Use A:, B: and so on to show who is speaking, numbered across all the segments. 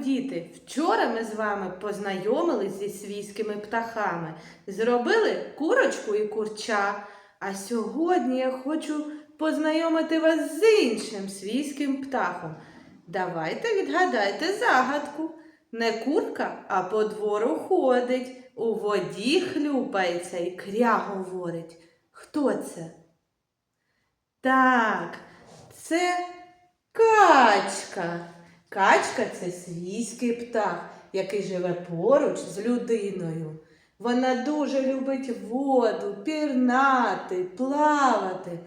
A: діти! Вчора ми з вами познайомились зі свійськими птахами, зробили курочку і курча. А сьогодні я хочу познайомити вас з іншим свійським птахом. Давайте відгадайте загадку. Не курка, а по двору ходить, у воді хлюпається і кря говорить. Хто це? Так, це качка. Качка це свійський птах, який живе поруч з людиною. Вона дуже любить воду, пірнати, плавати.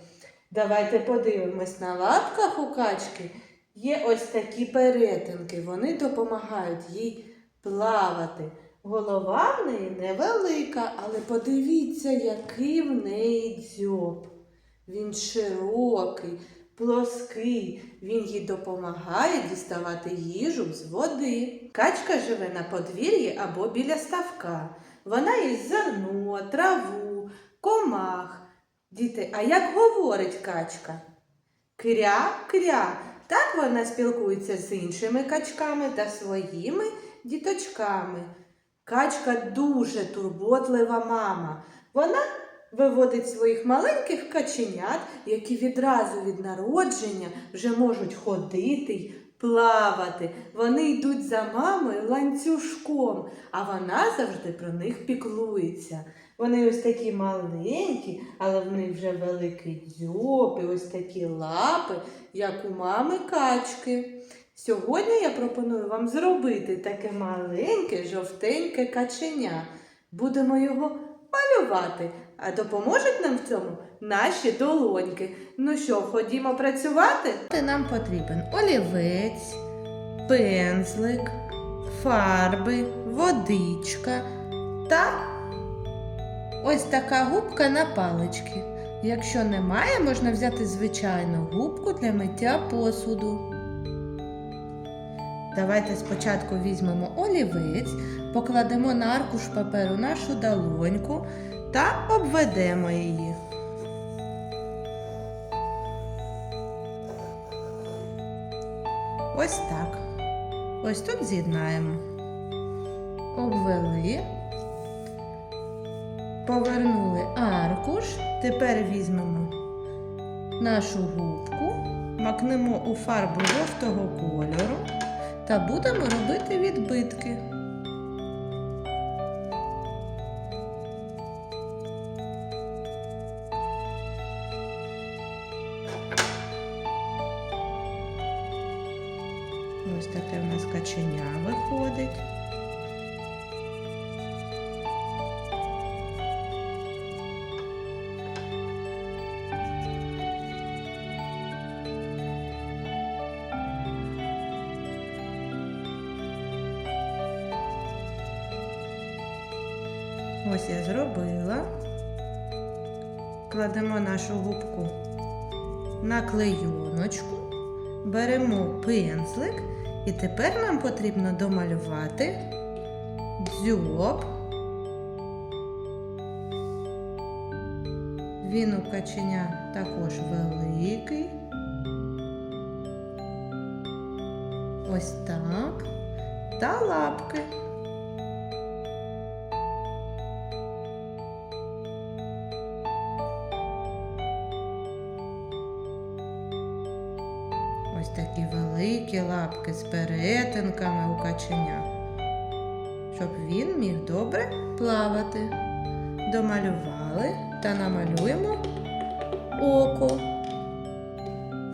A: Давайте подивимось на лапках у качки. Є ось такі перетинки, вони допомагають їй плавати. Голова в неї невелика, але подивіться, який в неї дзьоб. Він широкий, плоский. Він їй допомагає діставати їжу з води. Качка живе на подвір'ї або біля ставка. Вона їсть зерно, траву, комах. Діти, а як говорить качка? Кря-кря. Так вона спілкується з іншими качками та своїми діточками. Качка дуже турботлива мама. Вона виводить своїх маленьких каченят, які відразу від народження вже можуть ходити й плавати. Вони йдуть за мамою ланцюжком, а вона завжди про них піклується. Вони ось такі маленькі, але в них вже великий дзьоб і ось такі лапи, як у мами качки. Сьогодні я пропоную вам зробити таке маленьке жовтеньке каченя. Будемо його малювати, а допоможуть нам в цьому наші долоньки. Ну що, ходімо працювати? Нам потрібен олівець, пензлик, фарби, водичка та ось така губка на палички. Якщо немає, можна взяти звичайну губку для миття посуду. Давайте спочатку візьмемо олівець, покладемо на аркуш паперу нашу долоньку та обведемо її. Ось так. Ось тут з'єднаємо. Обвели. Повернули аркуш. Тепер візьмемо нашу губку, макнемо у фарбу жовтого кольору та будемо робити відбитки. Ось таке в нас каченя виходить. Ось я зробила. Кладемо нашу губку на клейоночку, беремо пензлик, і тепер нам потрібно домалювати дзьоб. Він у каченя також великий. Ось так. Та лапки. Ось такі великі лапки з перетинками у каченя, щоб він міг добре плавати. Домалювали та намалюємо око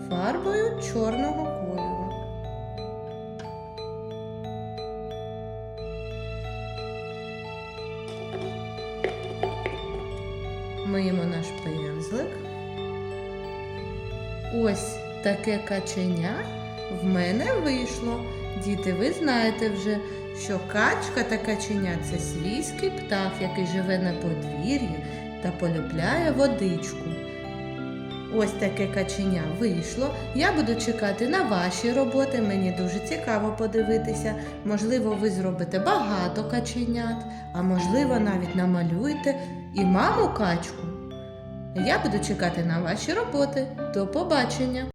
A: фарбою чорного кольору. Миємо наш пензлик. Ось таке каченя в мене вийшло. Діти, ви знаєте вже, що качка та каченя це свійський птах, який живе на подвір'ї та полюбляє водичку. Ось таке каченя вийшло. Я буду чекати на ваші роботи. Мені дуже цікаво подивитися. Можливо, ви зробите багато каченят, а можливо, навіть намалюєте і маму качку. Я буду чекати на ваші роботи. До побачення!